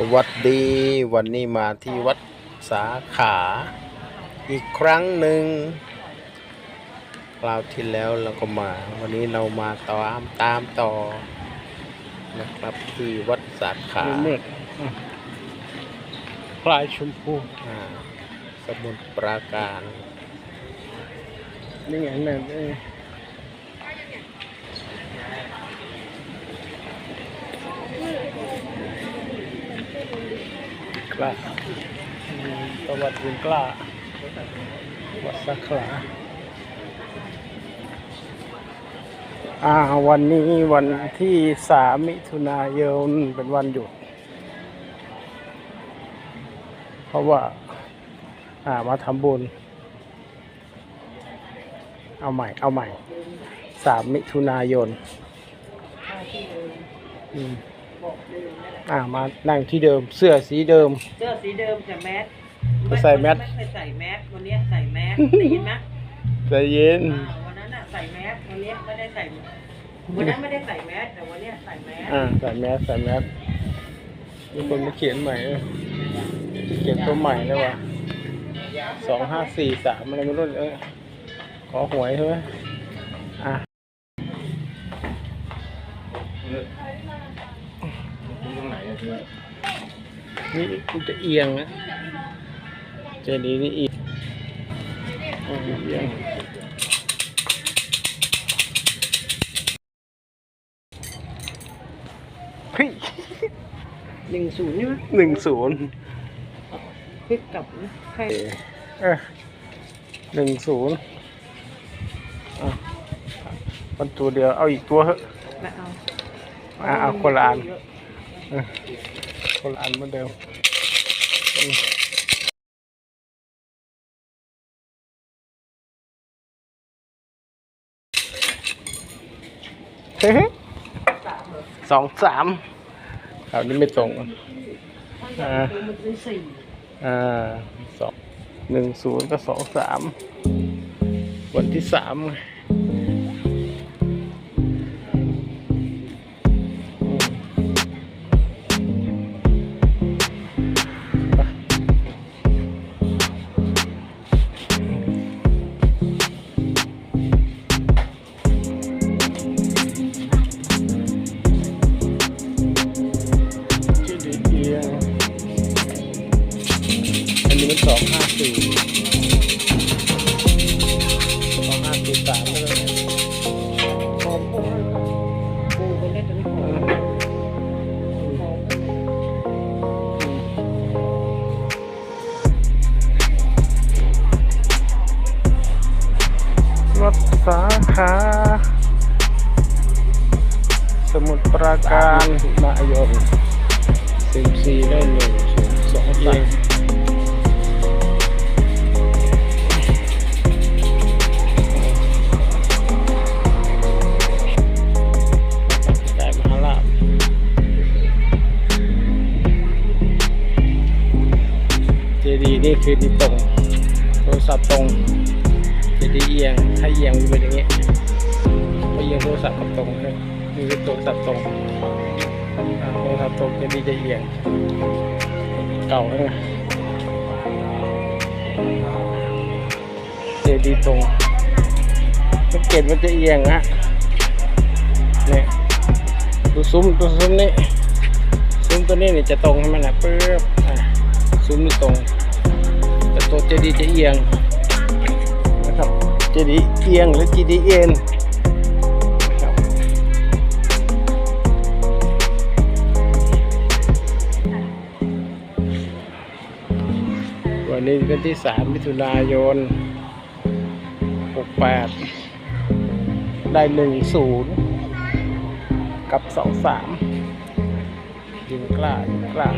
สวัสดีวันนี้มาที่วัดสาขา อีกครั้งหนึ่งคราวที่แล้วเราก็มา วันนี้เรามาตามตามต่อนะครับที่วัดสาขามืดอะพลายชมพูอ่าสมุทรปราการนี่ไงนั่นเอ้ย กล้าอืมประวัติบุญกล้าวัดสักขลาอ่าวันนี้วันที่สามมิถุนายนเป็นวันหยุด เพราะว่า อ่ามาทำบุญ เอาใหม่ เอาใหม่สามมิถุนายนอืม อ่ามานั่งที่เดิมเสื้อสีเดิม เสื้อสีเดิมแต่แมสจะใส่แมส ไม่เคยใส่แมสวันนี้ใส่แมสได้ยินไหมใจเย็น อ่าวันนั้นน่ะใส่แมสวันนี้ไม่ได้ใส่วันนั้นไม่ได้ใส่แมสแต่วันนี้ใส่แมสอ่าใส่แมสใส่แมสมีคนมาเขียนใหม่เออเขียนตัวใหม่เลยว่ะสองห้าสี่สามอะไรไม่รู้เออขอหวยใช่ไหมอะ นี่มันจะเอียงนะเจดีย์นี่เอียงอืมเอียงเฮ้ยหนึ่งศูนย์ใช่ไหมหนึ่งศูนย์พลิกกลับนะใครเออหนึ่งศูนย์อะมันตัวเดียวเอาอีกตัวเหอะ ไม่เอา อะเอาคนละอันเออ คนละอันเหมือนเดิมอืมเฮ้ยสองสามคราวนี้ไม่ตรงอ่ามันเป็นสี่อ่าสองหนึ่งศูนย์ก็สองสามวันที่สามไง สาขา สมุทรปราการนายนสิบสี่ได้หนึ่งศูนย์สองสามได้มหาลาภเจดีย์นี่คือดีตรงโทรศัพท์ตรง จดีย์เอียงถ้าเอียงมันเป็นอย่างเงี้ยพอเอียงโทรศัพท์กับตรงเลยนี่คือโทรศัพท์ตรงอ่าโทรศัพท์ตรงเจดีจะเอียงเก่าแล้วไงเจดีตรงสังเกตมันจะเอียงฮะเนี่ยดูซุ้มดูซุ้มนี่ซุ้มตัวนี้เนี่ยจะตรงให้มันนะปึ๊บอะซุ้มนี่ตรงแต่ตัวเจดีจะเอียง นะครับเจดีเอียงหรือเจดีเอ็นวันนี้เป็นที่สามมิถุนายนหกแปดได้หนึ่งศูนย์กับสองสามยิงกล้า ยิงกล้า